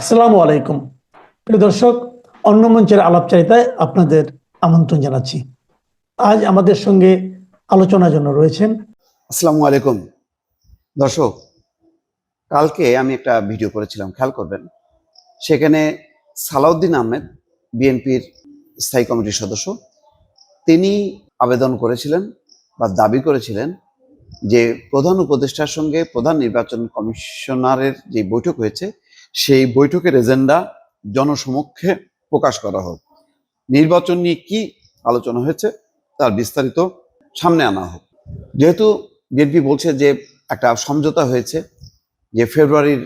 আসসালামু আলাইকুম। প্রিয় দর্শক, অন্য মঞ্চের আলাপচারিতায় আপনাদের আমন্ত্রণ জানাচ্ছি। আজ আমাদের সঙ্গে আলোচনার জন্য রয়েছেন আসসালামু আলাইকুম। দর্শক, কালকে আমি একটা ভিডিও করেছিলাম, খেয়াল করবেন। সেখানে সালাউদ্দিন আহমেদ, বিএনপির স্থায়ী কমিটির সদস্য, তিনি আবেদন করেছিলেন বা দাবি করেছিলেন যে প্রধান উপদেষ্টার সঙ্গে প্রধান নির্বাচন কমিশনারের যে বৈঠক হয়েছে সেই বৈঠকের এজেন্ডা জনসমক্ষে প্রকাশ করা হোক। নির্বাচন নিয়ে কি আলোচনা হয়েছে তার বিস্তারিত সামনে আনা হোক। যেহেতু বিএনপি বলছে যে একটা সমঝোতা হয়েছে যে ফেব্রুয়ারির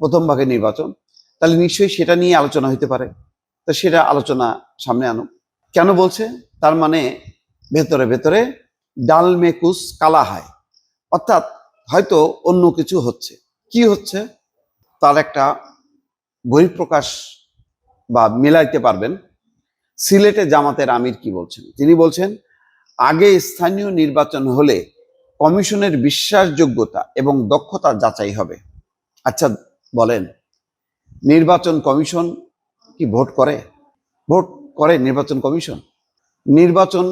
প্রথম ভাগে নির্বাচন, তাহলে নিশ্চয়ই সেটা নিয়ে আলোচনা হতে পারে। তো সেটা আলোচনা সামনে আনো কেন বলছে? তার মানে ভেতরে ভেতরে ডাল মেকুস কালা হয়। অর্থাৎ হয়তো অন্য কিছু হচ্ছে। কি হচ্ছে? তার একটা বহিঃপ্রকাশ বা মেলাইতে পারবেন। সিলেটে জামাতের আমির কি বলছেন? তিনি বলছেন, আগে স্থানীয় নির্বাচন হলে কমিশনের বিশ্বাসযোগ্যতা এবং দক্ষতা যাচাই হবে। আচ্ছা বলেন, নির্বাচন কমিশন কি ভোট করে? ভোট করে নির্বাচন কমিশন? নির্বাচন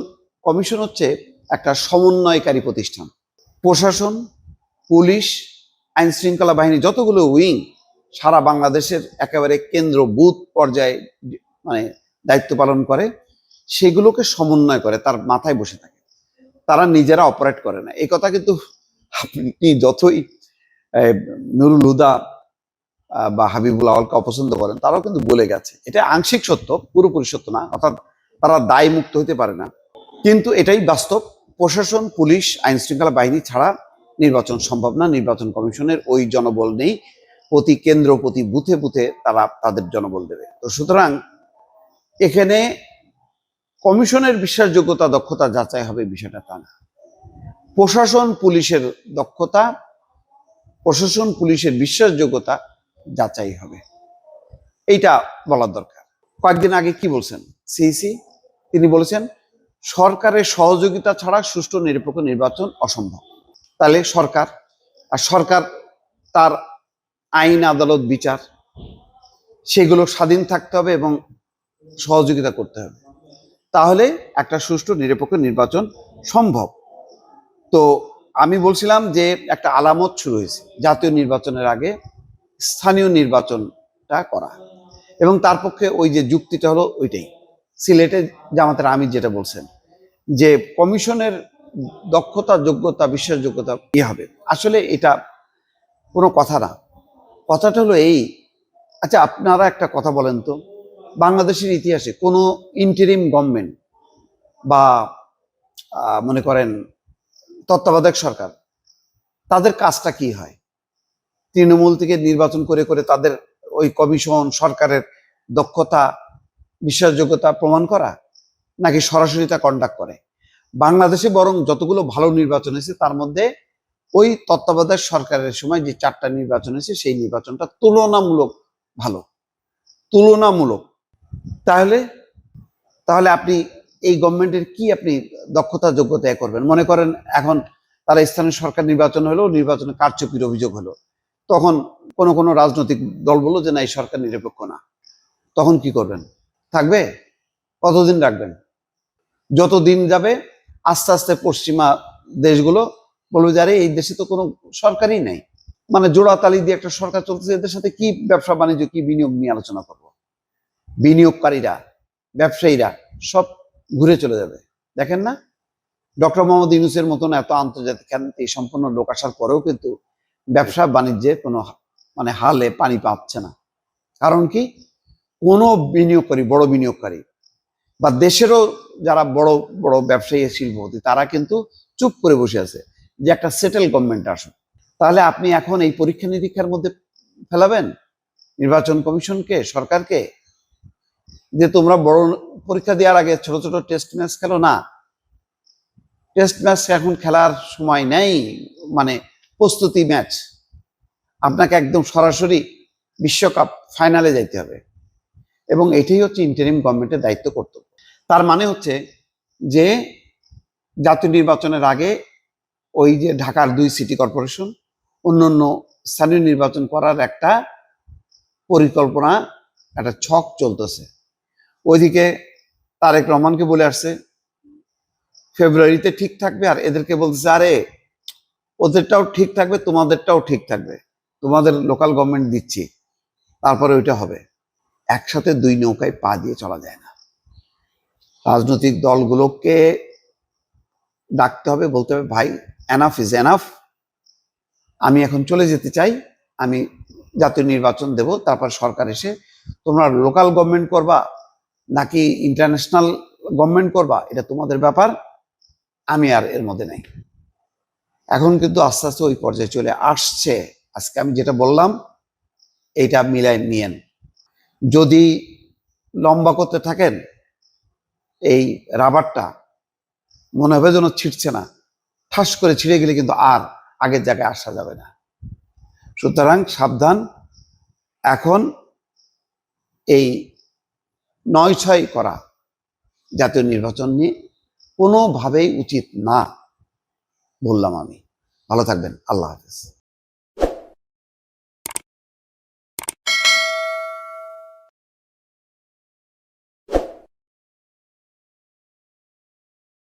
কমিশন হচ্ছে একটা সমন্বয়কারী প্রতিষ্ঠান। প্রশাসন, পুলিশ আইন শৃঙ্খলা বাহিনী, যতগুলো উইং সারা বাংলাদেশের একেবারে কেন্দ্র বুথ পর্যায়ে মানে দায়িত্ব পালন করে, সেগুলোকে সমন্বয় করে, তার মাথায় বসে থাকে। তারা নিজেরা অপারেট করে না। এই কথা কিন্তু আপনি যতই নুরুল হুদা বা হাবিবুল আওয়ালকে অপছন্দ করেন, তারাও কিন্তু বলে গেছে। এটা আংশিক সত্য, পুরোপুরি সত্য না, অর্থাৎ তারা দায় মুক্ত হতে পারে না। কিন্তু এটাই বাস্তব। প্রশাসন, পুলিশ আইন শৃঙ্খলা বাহিনী ছাড়া নির্বাচন সম্ভব না। নির্বাচন কমিশনের ওই জনবল নেই। প্রতি কেন্দ্র, প্রতি বুথে বুথে তারা তাদের জনবল দেবে। তো সুতরাং এখানে কমিশনের বিশ্বাসযোগ্যতা, দক্ষতা যাচাই হবে বিষয়টা তা না। প্রশাসন পুলিশের দক্ষতা, প্রশাসন পুলিশের বিশ্বাসযোগ্যতা যাচাই হবে। এইটা বলার দরকার। কয়েকদিন আগে কি বলছেন? সিইসি? তিনি বলেছেন, সরকারের সহযোগিতা ছাড়া সুষ্ঠু, নিরপেক্ষ নির্বাচন অসম্ভব। তাহলে সরকার, আর সরকার তার আইন আদালত বিচার, সেগুলো স্বাধীন থাকতে হবে এবং সহযোগিতা করতে হবে। তাহলে একটা সুষ্ঠু, নিরপেক্ষ নির্বাচন সম্ভব। তো আমি বলছিলাম যে একটা আলামত শুরু হয়েছে, জাতীয় নির্বাচনের আগে স্থানীয় নির্বাচনটা করা। এবং তার পক্ষে ওই যে যুক্তিটা হলো ওইটাই। সিলেটে জামাতের আমির যেটা বলছেন, যে কমিশনের দক্ষতা, যোগ্যতা, বিশ্বাসযোগ্যতা কি হবে? আসলে এটা কোনো কথা না। কথাটা হলো এই। আচ্ছা আপনারা একটা কথা বলেন তো। বাংলাদেশের ইতিহাসে কোনো ইন্টারিম গভর্নমেন্ট বা মনে করেন তত্ত্বাবধায়ক সরকার, তাদের কাজটা কি হয়? তৃণমূল থেকে নির্বাচন করে করে তাদের ওই কমিশন সরকারের দক্ষতা, বিশ্বাসযোগ্যতা প্রমাণ করা, নাকি সরাসরি তা কন্ডাক্ট করে? বাংলাদেশে বরং যতগুলো ভালো নির্বাচন হয়েছে, তার মধ্যে ওই তত্ত্বাবধায়ক সরকারের সময় যে চারটা নির্বাচন হয়েছে, সেই নির্বাচনটা তুলনামূলক ভালো। তুলনামূলক। তাহলে তাহলে আপনি এই গভর্নমেন্টের কি আপনি দক্ষতা, যোগ্যতা করবেন? মনে করেন এখন তারা স্থানীয় সরকার নির্বাচন হলো, নির্বাচনে কারচুপির অভিযোগ হলো। তখন কোন কোন রাজনৈতিক দল বলল যে, না, এই সরকার নিরপেক্ষ না। তখন কি করবেন? থাকবে? কতদিন রাখবেন? যত দিন যাবে, আস্তে আস্তে পশ্চিমা দেশগুলো বলবে যে, আরে, এই দেশে তো কোনো সরকারই নাই। মানে জোড়াতালি দিয়ে একটা সরকার চলতেছে, এদের সাথে কি ব্যবসা বাণিজ্য, কি বিনিয়োগ নিয়ে আলোচনা করব? বিনিয়োগকারীরা, ব্যবসায়ীরা সব ঘুরে চলে যাবে। দেখেন না? ডক্টর মোহাম্মদ ইউনুসের মতন এত আন্তর্জাতিক খ্যাতি সম্পন্ন লোক আসার পরেও কিন্তু ব্যবসা বাণিজ্যে কোনো মানে হালে পানি পাচ্ছে না। কারণ কি? কোনো বিনিয়োগকারী, বড় বিনিয়োগকারী বা দেশেরও যারা বড় বড় ব্যবসায়ী, শিল্পপতি, তারা কিন্তু চুপ করে বসে আছে। যে একটা সেটেল গভর্নমেন্ট আসুক। তাহলে আপনি এখন এই পরীক্ষা নিরীক্ষার মধ্যে ফেলাবেন? নির্বাচন কমিশনকে, সরকারকে? যে তোমরা বড় পরীক্ষা দেওয়ার আগে ছোট ছোট টেস্ট ম্যাচ খেলো না। টেস্ট ম্যাচ এখন খেলার সময় নেই মানে প্রস্তুতি ম্যাচ আপনাকে একদম সরাসরি বিশ্বকাপ ফাইনালে যাইতে হবে। এবং এটাই হচ্ছে ইন্টারিম গভর্নমেন্টের দায়িত্ব কর্তব্য। তার মানে হচ্ছে যে, জাতীয় নির্বাচনের আগে ওই যে ঢাকার দুই সিটি কর্পোরেশন অন্য অন্য স্থানীয় নির্বাচন করার একটা পরিকল্পনা, একটা ছক চলতেছে। ওইদিকে তারেক রহমানকে বলে আসছে, ফেব্রুয়ারিতে ঠিক থাকবে আর এদেরকে বলতেছে, আরে, ওদেরটাও ঠিক থাকবে, তোমাদেরটাও ঠিক থাকবে। তোমাদের লোকাল গভর্নমেন্ট দিচ্ছি। তারপরে ওইটা হবে। একসাথে দুই নৌকায় পা দিয়ে চলা যায় না। রাজনৈতিক দলগুলোকে ডাকতে হবে, বলতে হবে, ভাই এনাফ ইজ এনাফ আমি এখন চলে যেতে চাই, আমি জাতীয় নির্বাচন দেব, তারপর সরকার এসে তোমরা লোকাল গভর্নমেন্ট করবা নাকি ইন্টারন্যাশনাল গভর্নমেন্ট করবা, এটা তোমাদের ব্যাপার, আমি আর এর মধ্যে নাই। এখন কিন্তু আস্তে আস্তে ওই পর্যায়ে চলে আসছে। আজকে আমি যেটা বললাম, এইটা মিলাই নিয়েন। যদি লম্বা করতে থাকেন, এই রাবারটা মনে হবে যেন ছিটছে না। ঠাস করে ছিঁড়ে গেলে কিন্তু আর আগের জায়গায় আসা যাবে না। সুতরাং সাবধান। এখন এই নয় ছয় করা জাতীয় নির্বাচন নিয়ে কোনোভাবেই উচিত না বললাম আমি। ভালো থাকবেন। আল্লাহ হাফেজ।